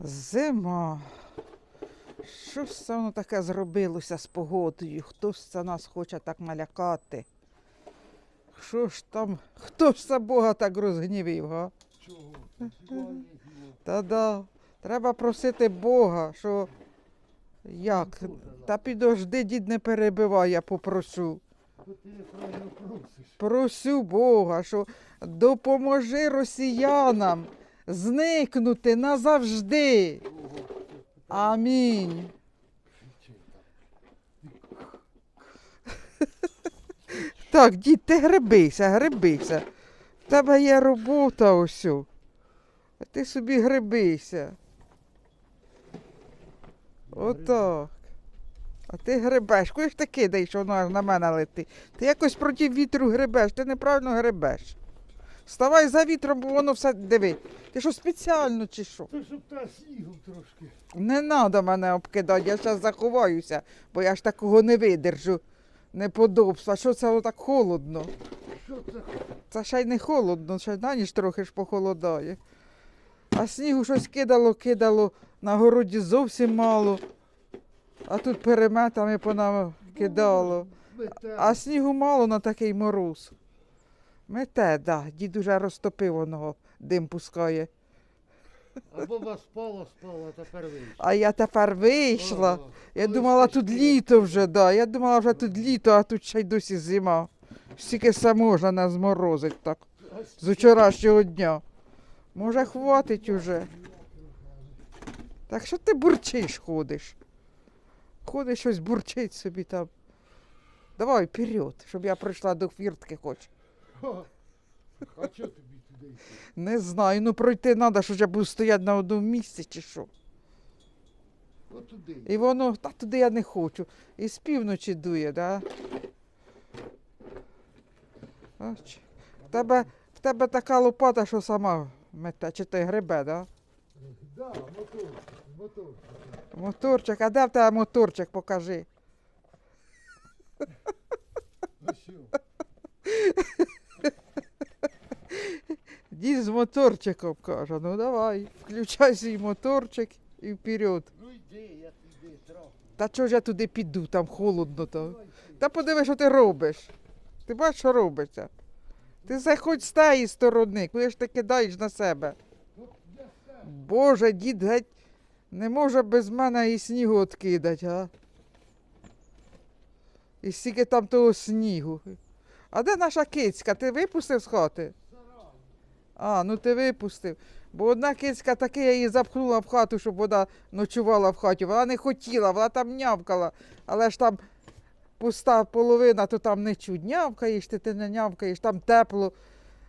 Зима. Що ж це воно таке зробилося з погодою? Хто ж це нас хоче так налякати? Що ж там, хто ж це Бога так розгнівив, га? Чого? Та да. Треба просити Бога, що як? Та підожди, дід не перебивай, я попрошу. Просю Бога, що допоможи росіянам зникнути назавжди. Амінь. Так, дід, ти грибися, грибися. В тебе є робота ось. А ти собі грибися. Отак. А ти грибеш. Куди ж ти кидаєш, воно на мене летить. Ти якось проти вітру грибеш, ти неправильно грибеш. Вставай за вітром, бо воно все диви. Ти що спеціально чи що? То щоб та снігом трошки. Не треба мене обкидати, я зараз заховаюся, бо я ж такого не видержу. Неподобства. Що це воно так холодно? Що це? Це ще й не холодно, ще на ніч трохи ж похолодає. А снігу щось кидало, кидало, на городі зовсім мало. А тут переметами понам кидало. А снігу мало на такий мороз. Мете, да, дід уже розтопив оного, дим пускає. А баба спала, спала, а тепер вийшла. А я тепер вийшла. Ага. Я думала, тут літо вже, да. Я думала, вже тут літо, а тут ще й досі зима. Стільки все можна нас зморозить так. З вчорашнього дня. Може, хватить уже. Так що ти бурчиш ходиш? Ходиш щось бурчить собі там. Давай вперед, щоб я прийшла до фіртки хоч. А чого тобі туди йти? Не знаю, ну пройти треба, що я буду стояти на одному місці чи що. От туди. І воно, та туди я не хочу. І з півночі дує, да? Оч. В тебе, в тебе така лопата, що сама мете, чи ти гребе, да? Да, мотор. Мотор. Моторчик, а де в тебе моторчик, покажи. А що? Дід з моторчиком каже, ну давай, включай свій моторчик і вперед. Ну йди, я туди трохи. Та чого ж я туди піду, там холодно там. Та подиви, що ти робиш. Ти бачиш, що робиться. Ти заходь з тієї сторони, куди ж ти кидаєш на себе. Боже, дід геть не може без мене і снігу откидати, а? І стільки там того снігу. А де наша кицька? Ти випустив з хати? А, ну ти випустив. Бо одна кицька таки я її запхнула в хату, щоб вона ночувала в хаті. Вона не хотіла, вона там нявкала, але ж там пуста половина, то там не чуть. Нявкаєш, ти, ти не нявкаєш, там тепло.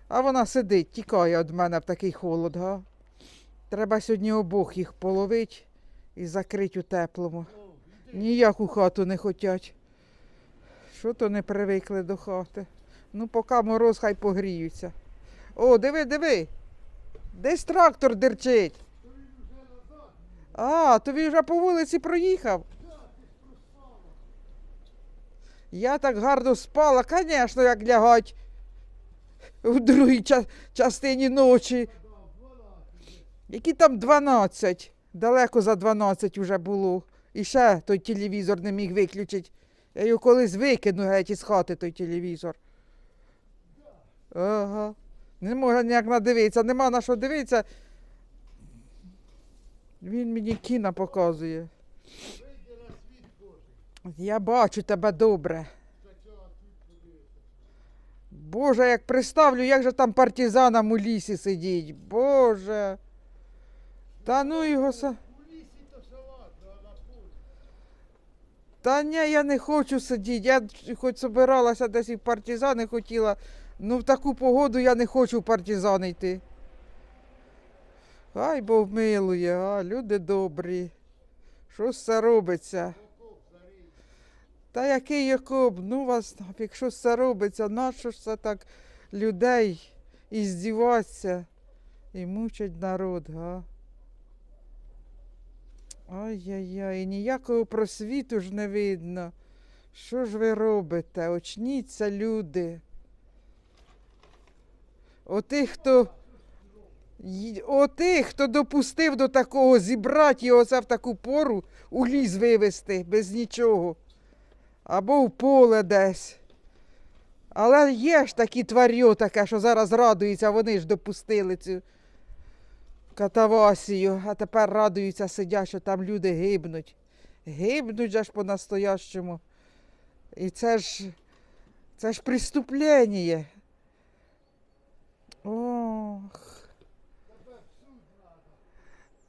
А вона сидить, тікає від мене в такий холод, га? Треба сьогодні обох їх половити і закрити у теплому. Ніяку хату не хотять. Що то не привикли до хати. Ну, поки мороз, хай погріються. О, диви, диви. Десь трактор дерчить. А, то він вже по вулиці проїхав. Я так гарно спала, звісно, як лягать у другій ча- частині ночі. Які там 12? Далеко за 12 вже було. І ще той телевізор не міг виключити. Я його колись викину геть із хати той телевізор. Ага. Не можна ніяк надивитися, нема на що дивитися. Він мені кіно показує. Я бачу тебе добре. Боже, як приставлю, як же там партизанам у лісі сидіть. Боже. Та ну його са. Та ні, я не хочу сидіти. Я хоч собиралася десь і партизани хотіла. Ну в таку погоду я не хочу в партизани йти. Хай Бог милує, а, люди добрі. Що це робиться? Та який Якоб, ну вас, нафіг, що ж це робиться? Нащо ж це так людей і здіватися і мучать народ, га? Ай-яй-яй, ніякого просвіту ж не видно. Що ж ви робите? Очніться, люди. Отих, хто Отих, хто допустив до такого зібрати його це в таку пору у ліс вивезти без нічого. Або в поле десь. Але є ж такі тварьо таке, що зараз радуються, вони ж допустили цю катавасію, а тепер радуються, сидять, що там люди гибнуть. Гибнуть же ж по-настоящому. І це ж, це ж преступлення. Ох.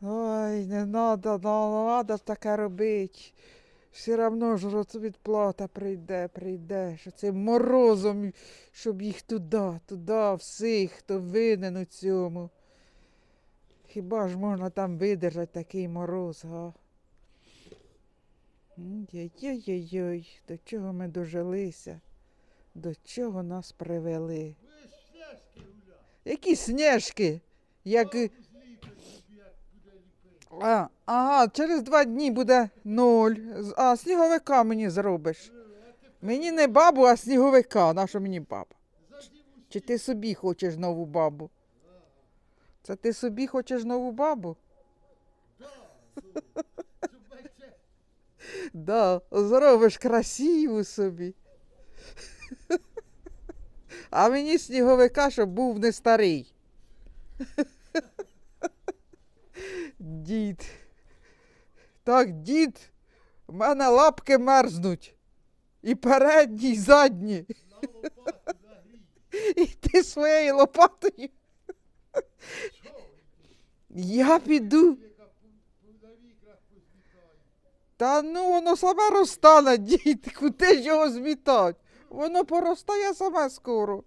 Ой, не надо, не надо ж таке робити. Все одно ж відплата прийде, прийде, що цим морозом, щоб їх туди, туди, всіх, хто винен у цьому. Хіба ж можна там видержати такий мороз, га? Ой-ой-ой, до чого ми дожилися, до чого нас привели. Ви ж. Які сніжки? Як... А, ага, через два дні буде ноль. А, сніговика мені зробиш. Мені не бабу, а сніговика. Нащо мені баба? Чи ти собі хочеш нову бабу? Це ти собі хочеш нову бабу? Да, зробиш красиву собі. А мені сніговика, щоб був не старий. Дід. Так, дід, в мене лапки мерзнуть. І передні, і задні. І ти своєю лопатою. Я піду. Та ну воно саме розтане, дід, куди ж його змітать? Воно поростає саме скоро.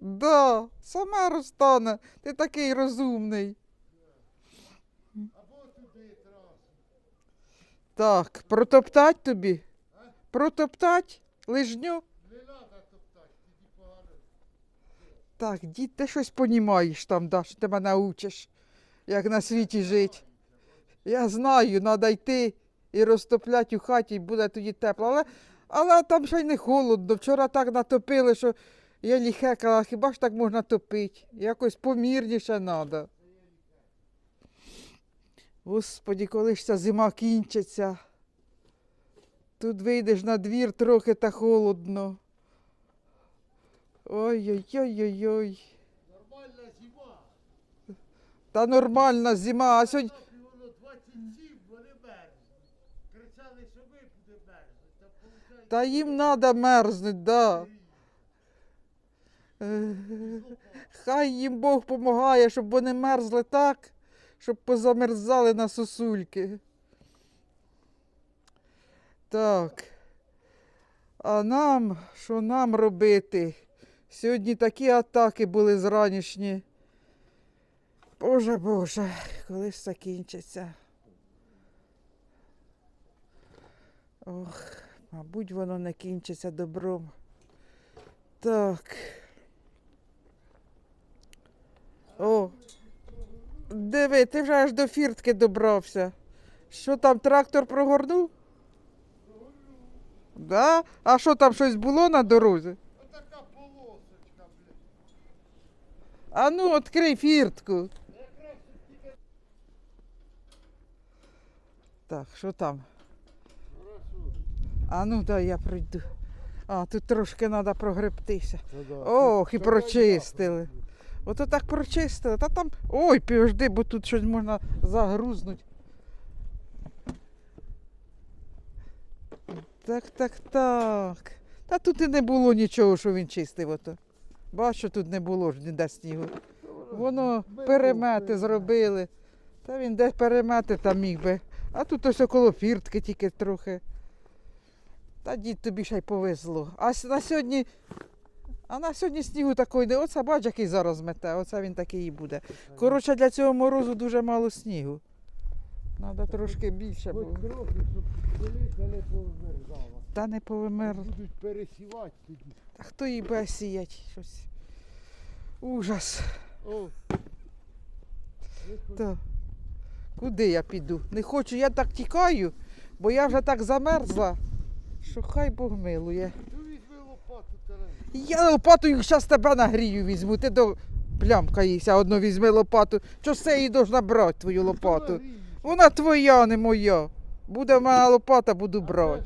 Да, саме розтане. Ти такий розумний. Так, протоптать тобі? Протоптать? Лижню? Не треба топтати, тоді погано. Так, дід, ти щось понімаєш там, да, що ти мене учиш, як на світі жити. Я знаю, треба йти і розтоплять у хаті, буде тоді тепло. Але, але там ще й не холодно. Вчора так натопили, що я ліхекала, хіба ж так можна топити? Якось помірніше треба. Господі, коли ж ця зима кінчиться. Тут вийдеш на двір трохи та холодно. Ой-ой-ой-ой-ой. Нормальна зима. Та нормальна зима, а сьогодні. Там воно 27, вони мерзнуть. Кричали, що ви буде мерзнуть. Та виходить, Та їм треба мерзнуть, да. Е, Хай їм Бог допомагає, щоб вони мерзли так, щоб позамерзали на сосульки. Так. А нам, що нам робити? Сьогодні такі атаки були зранішні. Боже Боже, коли ж закінчиться. Ох, мабуть, воно не кінчиться добром. Так. О. Диви, ти вже аж до фіртки добрався. Що там, трактор прогорнув? Да? А що там щось було на дорозі? Отака полосочка, блядь. А ну, відкрий фіртку. Так, що там? А ну дай я пройду. А, тут трошки треба прогребтися. Ну Ох, і прочистили. Ото так прочистили. Та там. Ой, підожди, бо тут щось можна загрузнути. Так, так, так. Та тут і не було нічого, що він чистив ото. Бачу, тут не було ж ніде снігу. Воно перемети зробили. Та він де перемети там міг би. А тут ось около фіртки тільки трохи. Та дід тобі ще й повезло. А на сьогодні. А на сьогодні снігу такої не. Оце бач, який зараз мете, оце він такий і буде. Коротше, для цього морозу дуже мало снігу. Треба трошки більше, бо Хоч трохи, щоб поліця не повмерзала. та не повимер. Будуть пересівати тоді. Та хто її буде сіять? Щось. Ужас. О. Та. Куди я піду? Не хочу, я так тікаю, бо я вже так замерзла, що хай Бог милує. Ну візьми лопату. Я лопатою зараз тебе нагрію візьму. Ти до Плямка а одну візьми лопату. Чого все її должна брати, твою лопату? Вона твоя, не моя. Буде в мене лопата, буду брати.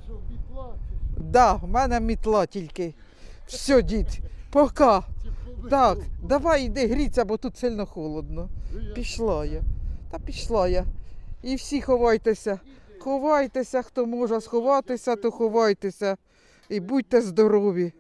Да, в мене мітла тільки. Все, дід, пока. Так, давай йди гріться, бо тут сильно холодно. Пішла я. Та пішла я. І всі ховайтеся. Ховайтеся, хто може сховатися, то ховайтеся. І будьте здорові.